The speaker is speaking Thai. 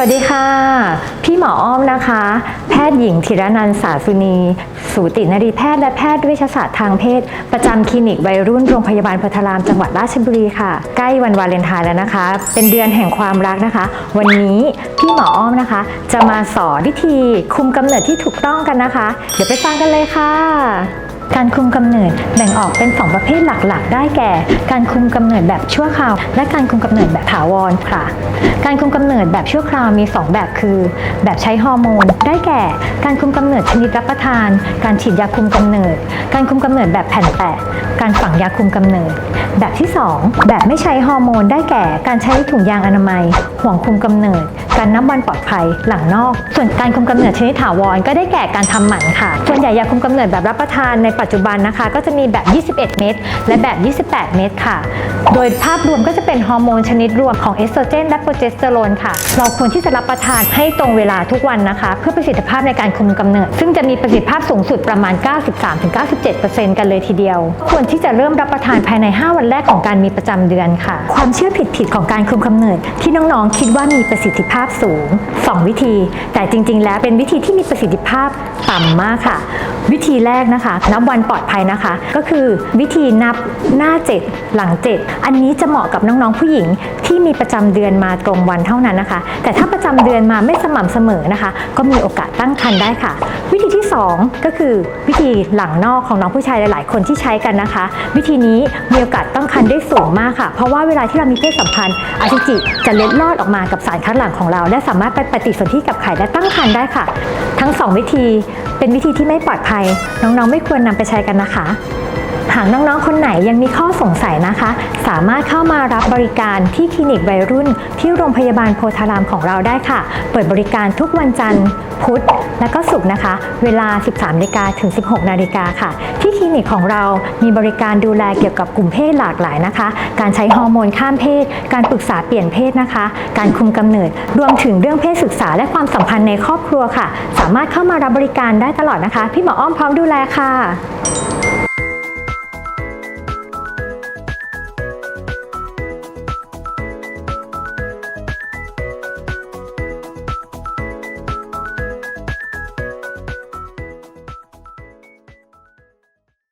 วัสดีค่ะ พี่หมออ้อมนะคะ แพทย์หญิงธีรนันท์สาสุนี สูตินรีแพทย์และแพทย์เวชศาสตร์ทางเพศ ประจำคลินิกวัยรุ่นโรงพยาบาลพธารามจังหวัดราชบุรีค่ะ ใกล้วันวาเลนไทน์แล้วนะคะ เป็นเดือนแห่งความรักนะคะ วันนี้พี่หมออ้อมนะคะ จะมาสอนวิธีคุมกำเนิดที่ถูกต้องกันนะคะ เดี๋ยวไปฟังกันเลยค่ะ การคุมกำเนิดแบ่งออกเป็น 2 ประเภทหลักๆ ได้แก่ การคุมกำเนิดแบบชั่วคราว และการคุมกำเนิดแบบถาวรค่ะ การคุมกำเนิดแบบชั่วคราวมี 2 แบบคือ แบบใช้ฮอร์โมน ได้แก่ การคุมกำเนิดชนิดรับประทาน การฉีดยาคุมกำเนิด การคุมกำเนิดแบบแผ่นแปะ การฝังยาคุมกำเนิด แบบที่ 2 แบบไม่ใช้ฮอร์โมน ได้แก่ การใช้ถุงยางอนามัย ห่วงคุมกำเนิด การนับวันปลอดภัยหลังนอก ส่วนการคุมกำเนิดชนิดถาวรก็ได้แก่การทำหมันค่ะ ส่วนใหญ่ยาคุมกำเนิดแบบรับประทานในปัจจุบันนะคะ ก็จะมีแบบ 21 เม็ดและแบบ 28 เม็ดค่ะ โดยภาพรวมก็จะเป็นฮอร์โมนชนิดรวมของเอสโตรเจนและโปรเจสเตอโรนค่ะ เราควรที่จะรับประทานให้ตรงเวลาทุกวันนะคะ เพื่อประสิทธิภาพในการคุมกำเนิด ซึ่งจะมีประสิทธิภาพสูงสุดประมาณ 93-97%กันเลยทีเดียว ควรที่จะเริ่มรับประทานภายใน 5 วันแรกของการมีประจำเดือนค่ะ ความเชื่อผิดๆของการคุมกำเนิด ที่น้องๆคิดว่ามีประสิทธิภาพสูง 2 วิธี แต่จริง ๆ แล้วเป็นวิธีที่มีประสิทธิภาพต่ำมากค่ะ วิธีแรกนะคะนับวันปลอดภัยนะคะ ก็คือวิธีนับหน้า 7 หลัง 7 อันนี้จะเหมาะกับน้องๆผู้หญิงที่มีประจำเดือนมาตรงวันเท่านั้นนะคะ แต่ถ้าประจำเดือนมาไม่สม่ำเสมอนะคะ ก็มีโอกาสตั้งครรภ์ได้ค่ะ วิธีที่ 2 ก็คือวิธีหลังนอกของน้องผู้ชายหลาย ๆ คนที่ใช้กันนะคะ วิธีนี้มีโอกาสตั้งครรภ์ได้สูงมากค่ะ เพราะว่าเวลาที่เรามีเพศสัมพันธ์อสุจิจะเล็ดลอดออกมากับสารคัดหลั่งของเรา และสามารถไปปฏิสนธิกับไข่และตั้งครรภ์ได้ค่ะ ทั้งสองวิธี เป็นวิธีที่ไม่ปลอดภัย น้องๆ ไม่ควรนำไปใช้กันนะคะ หากน้องๆ คนไหนยังมีข้อสงสัยนะคะ สามารถเข้ามารับบริการที่คลินิกวัยรุ่น ที่โรงพยาบาลโพธารามของเราได้ค่ะ เปิดบริการทุกวันจันทร์ พุธ และก็ศุกร์นะคะ เวลา 13นาฬิกาถึง 16นาฬิกาค่ะ ที่คลินิกของเรามีบริการดูแลเกี่ยวกับกลุ่มเพศหลากหลายนะคะ การใช้ฮอร์โมนข้ามเพศ การปรึกษาเปลี่ยนเพศนะคะ การคุมกำเนิด รวมถึงเรื่องเพศศึกษาและความสัมพันธ์ในครอบครัวค่ะ สามารถเข้ามารับบริการได้ตลอดนะคะ พี่หมออ้อมพร้อมดูแลค่ะ